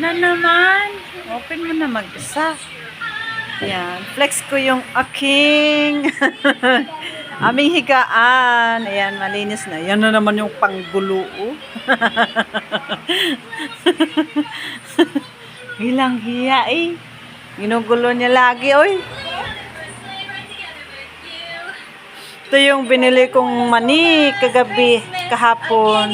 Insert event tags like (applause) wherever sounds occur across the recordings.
Na naman. Open mo na mag-isa. Yan. Flex ko yung aking (laughs) aming higaan. Ayan, malinis na. Yan na naman yung panggulo. (laughs) Hilang hiya eh. Ginugulo niya lagi, oy. Ito yung binili kong mani kagabi, kahapon.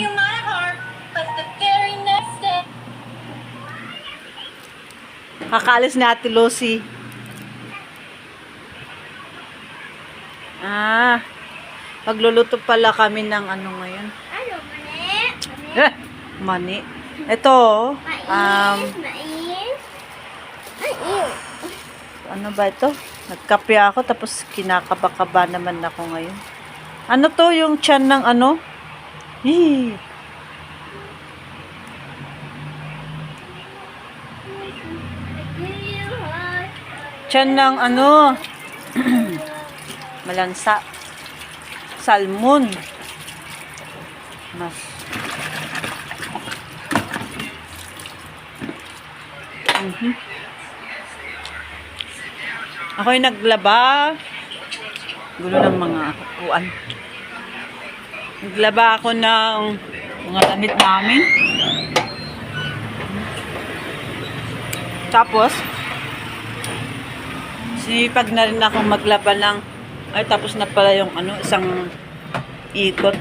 Kakaalis ni Ate Lucy. Ah, magluluto pala kami ng ano ngayon. Ano, mani? Mani? Eh, mani. Ito, um, Mais? Ano ba ito? Nagkape ako tapos kinakaba-kaba naman ako ngayon. Ano to yung tiyan ng ano? Hii. Tiyan ng ano? (clears throat) Malansa. Salmon. Mas. Mhm. Ako'y naglaba. Gulo ng mga kuan. Naglaba ako ng mga damit namin. Tapos, sinipag na rin ako maglaba ng, ay tapos na pala yung ano, isang ikot.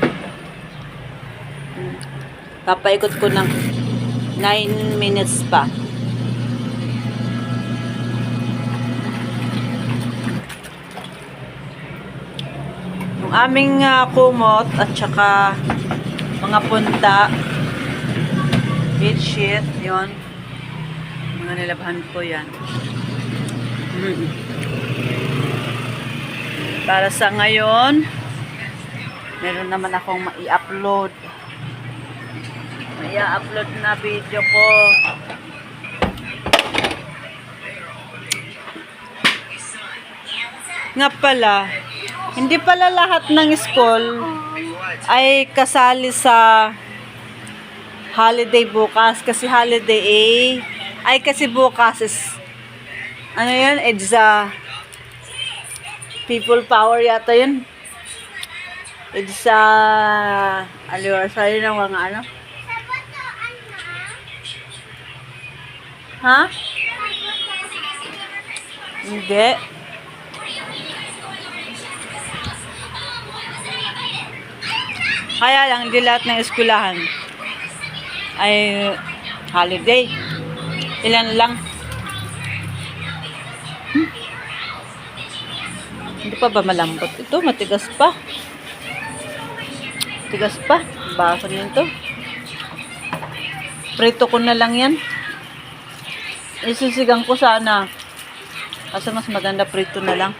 Papaikot ko ng 9 minutes pa. Yung aming ah, kumot at saka mga punta, bedsheet, yon Mga nilabahan ko yan. Para sa ngayon, meron naman akong mai-upload. Mai-upload na video ko. Nga pala, hindi pala lahat ng school ay kasali sa holiday bukas kasi holiday eh ay kasi bukas is ano yun it's a people power yata yun it's a anniversary ng mga ano ha? hindi Kaya lang, hindi lahat ng eskwelahan ay holiday. Ilan lang. Hmm. Hindi pa ba malambot? Ito, matigas pa. Tigas pa. Basa rin to. Prito ko na lang yan. Isisigang ko sana. Kasi mas maganda prito na lang.